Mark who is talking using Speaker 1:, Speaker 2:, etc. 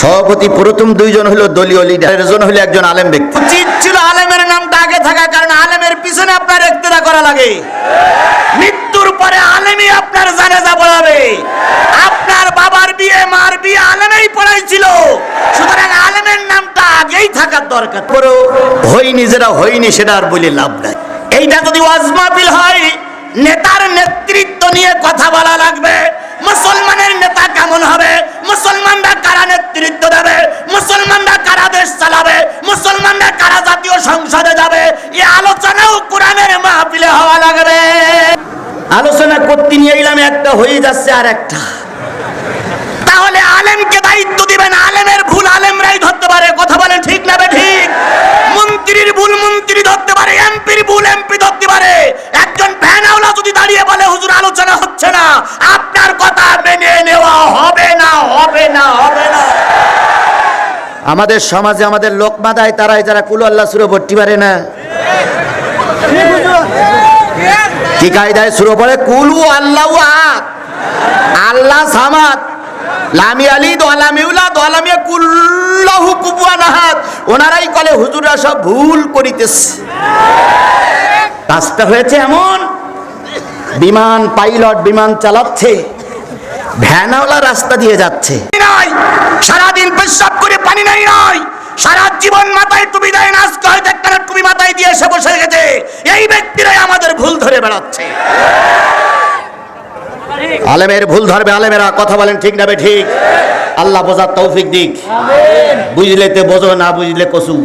Speaker 1: সভাপতি প্রথম দুইজন হলো দলীয় লিডার জন হলো একজন আলেম ব্যক্তি।
Speaker 2: উচিত ছিল আলেমের নামটা আগে থাকা কারণ আলেমের পিছনে আপনার ইক্তেদা করা লাগে। মৃত্যুর পরে আলেমই আপনার জানাজা পড়াবে। আপনার বাবার বিয়ে মার বিয়ে আলেমেই পড়াইছিল। সুতরাং আলেমের নামটা আগেই থাকার দরকার।
Speaker 1: পরেও হইনি যেটা হইনি সেটা আর বলে লাভ নাই।
Speaker 2: এইটা যদি ওয়াজ মাহফিল হয় নেতার নেতৃত্ব নিয়ে কথা বলা লাগবে। মুসলমানের নেতা কারা দেশ চালাবে, মুসলমানরা কারা জাতীয় সংসদে যাবে এই আলোচনাও কোরআনের মাহফিলে হওয়া লাগবে।
Speaker 1: আলোচনা করতে নিয়ে এলাম, একটা হয়ে যাচ্ছে আর একটা।
Speaker 2: তাহলে আলেমকে দায়িত্ব দিবেন, আলেমের ভুল আলেমরাই ধরতে পারে, কথা বলে ঠিক না ঠিক মন্ত্রীর ভুল মন্ত্রী ধরতে পারে, এমপির ভুল এমপি ধরতে পারে। একজন ভ্যানাওয়ালা যদি দাঁড়িয়ে বলে, হুজুর, আলোচনা হচ্ছে না।
Speaker 1: আমাদের সমাজে আমাদের লোক মাদায় তারাই যারা কুলো আল্লাহ সুরে ভর্তি পারে না। কি কায়দায় সুরো পড়ে? কুলু আল্লাহ আল্লাহ সামাদ। লামি আলী দোয়ালামিউলা দোয়ালামিয়া কুল্লাহু কুবুয়ান আহাদ। ওনারাই কলে হুজুররা সব ভুল করিতেছে। কাজটা হয়েছে এমন, বিমান পাইলট বিমান চালাচ্ছে, ভ্যানাওয়ালা রাস্তা দিয়ে যাচ্ছে।
Speaker 2: সারা জীবন মাথায় টুপি দেয় না আজকে হয়তো একটা টুপি মাথায় দিয়ে এসে বসে গেছে। এই ব্যক্তিরাই আমাদের ভুল ধরে বেড়াচ্ছে।
Speaker 1: আলেমের ভুল ধরবে আলেমেরা কথা বলেন ঠিক নাবে ঠিক? আল্লাহ বোঝার তৌফিক দিক। বুঝলে তে বোঝো না বুঝলে কসু।